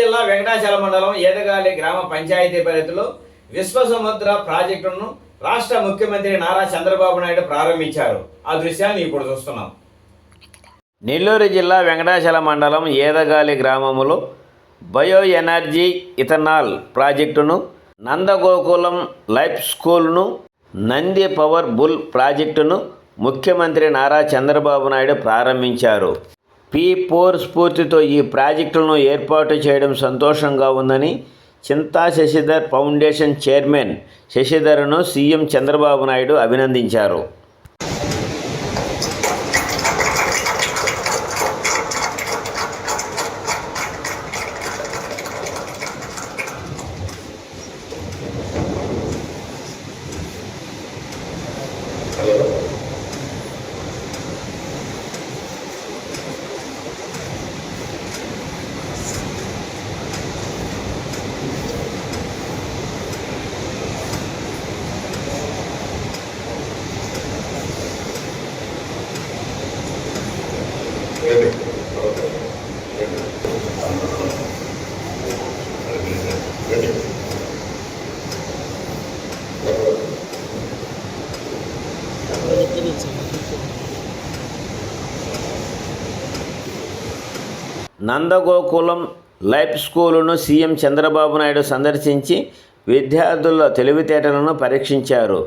జిల్లా వెంకటాచల మండలం ఏదగాలి గ్రామ పంచాయతీ పరిధిలో విశ్వసముద్ర ప్రాజెక్టును రాష్ట్ర ముఖ్యమంత్రి నారా చంద్రబాబు నాయుడు ప్రారంభించారు. ఆ దృశ్యాన్ని ఇప్పుడు చూస్తున్నాం. నెల్లూరు జిల్లా వెంకటాచల మండలం ఏదగాలి గ్రామములో బయో ఎనర్జీ ఇథనాల్ ప్రాజెక్టును నందగోకులం లైఫ్ స్కూల్ను నంది పవర్ బుల్ ప్రాజెక్టును ముఖ్యమంత్రి నారా చంద్రబాబు నాయుడు ప్రారంభించారు. పీ ఫోర్ స్ఫూర్తితో ఈ ప్రాజెక్టులను ఏర్పాటు చేయడం సంతోషంగా ఉందని చింతా శశిధర్ ఫౌండేషన్ చైర్మన్ శశిధర్ను సీఎం చంద్రబాబు నాయుడు అభినందించారు. నందగోకులం లైఫ్ స్కూలును సీఎం చంద్రబాబు నాయుడు సందర్శించి విద్యార్థుల తెలివితేటలను పరీక్షించారు.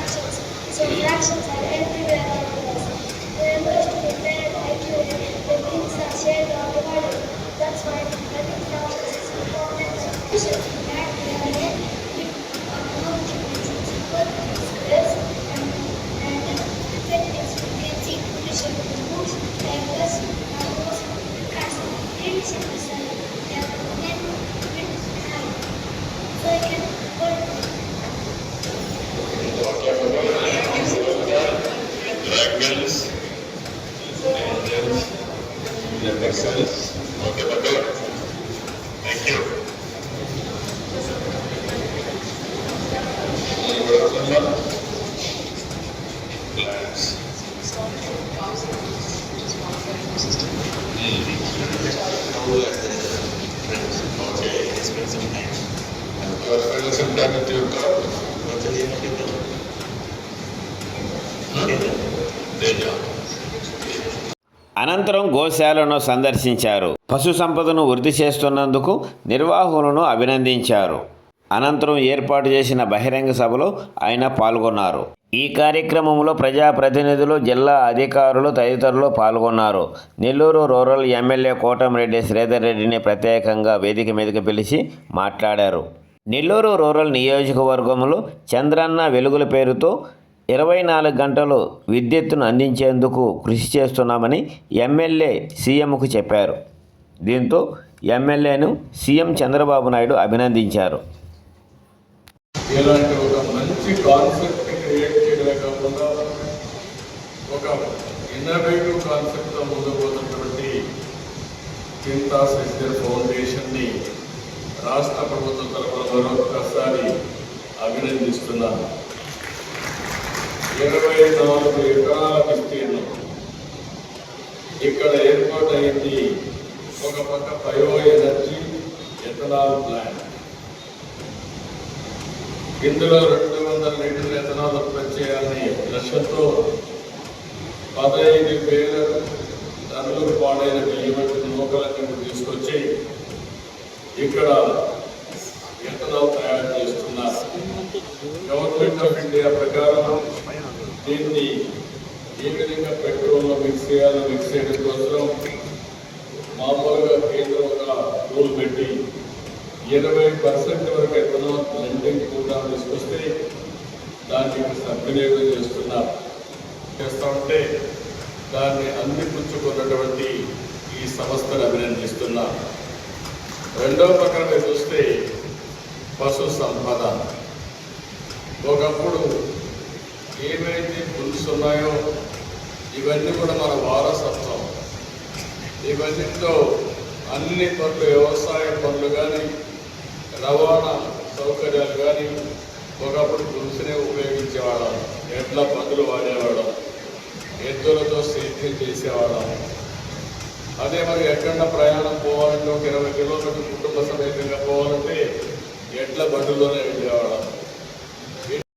interactions. So interactions are everywhere around us. The numbers to be paired accurately when things are shared or divided. That's why I think now is important. specialists and uh. Okay, but good. Thank you. Plans. అనంతరం గోశాలను సందర్శించారు. పశు సంపదను వృద్ధి చేస్తున్నందుకు నిర్వాహకులను అభినందించారు. అనంతరం ఏర్పాటు చేసిన బహిరంగ సభలో ఆయన పాల్గొన్నారు. ఈ కార్యక్రమంలో ప్రజాప్రతినిధులు జిల్లా అధికారులు తదితరులు పాల్గొన్నారు. నెల్లూరు రూరల్ ఎమ్మెల్యే కోటమిరెడ్డి శ్రీధర్ రెడ్డిని ప్రత్యేకంగా వేదిక మీదకి పిలిచి మాట్లాడారు. నెల్లూరు రూరల్ నియోజకవర్గంలో చంద్రన్న వెలుగుల పేరుతో ఇరవై నాలుగు గంటలు విద్యుత్తును అందించేందుకు కృషి చేస్తున్నామని ఎమ్మెల్యే సీఎంకు చెప్పారు. దీంతో ఎమ్మెల్యేను సీఎం చంద్రబాబు నాయుడు అభినందించారు. ఇలాంటి ఒక మంచి కాన్సెప్ట్ క్రియేట్ చేయడమే కాకుండా ఒక ఇన్నోవేటివ్ కాన్సెప్ట్తో ముందుకు పోతున్నటువంటి చింతా ఫౌండేషన్ని రాష్ట్ర ప్రభుత్వం తరఫున మరొకసారి అభినందిస్తున్నాను. ఇరవై నాలుగు ఎకరాల విస్తీర్ణం ఇక్కడ ఏర్పాటు అయింది ఒక పక్క బయో ఎనర్జీ ఎథనాల్ ప్లాంట్. ఇందులో రెండు వందల లీటర్ల ఎథనాల్ ఉత్పత్తి చేయాలని లక్ష్యంతో పదహైదు వేల టన్నులు పాడైన బియ్యం వంటి నూకలన్నీ తీసుకొచ్చి ఇక్కడ ఎథనాల్ తయారు చేస్తున్నారు గవర్నమెంట్ ఆఫ్ ఇండియా ప్రకారం దీన్ని ఏ విధంగా పెట్రోల్లో మిక్స్ చేయాలో మిక్స్ చేయడం కోసం మామూలుగా కేంద్రం ఒక రూల్ పెట్టి ఇరవై పర్సెంట్ వరకు ఎథనాల్ బ్లెండింగ్ కూడా తీసుకొస్తే దాన్ని సద్వినియోగం చేస్తున్నారు చేస్తూ ఉంటే దాన్ని అందిపుచ్చుకున్నటువంటి ఈ సంస్థను అభినందిస్తున్నా. రెండో పక్కన చూస్తే పశు సంపద. ఒకప్పుడు ఏవైతే పులుసు ఉన్నాయో ఇవన్నీ కూడా మన వారసత్వం. ఇవన్నీతో అన్ని పనులు వ్యవసాయ పనులు కానీ రవాణా సౌకర్యాలు కానీ ఒకప్పుడు పులుసునే ఉపయోగించేవాళ్ళం. ఎడ్ల పనులు వాడేవాడం ఎద్దులతో సేద్యం చేసేవాళ్ళం. అదే మరి ఎక్కడ ప్రయాణం పోవాలంటే ఒక ఇరవై కిలోమీటర్ కుటుంబ సమేతంగా పోవాలంటే ఎడ్ల బండిలోనే వెళ్ళేవాళ్ళం.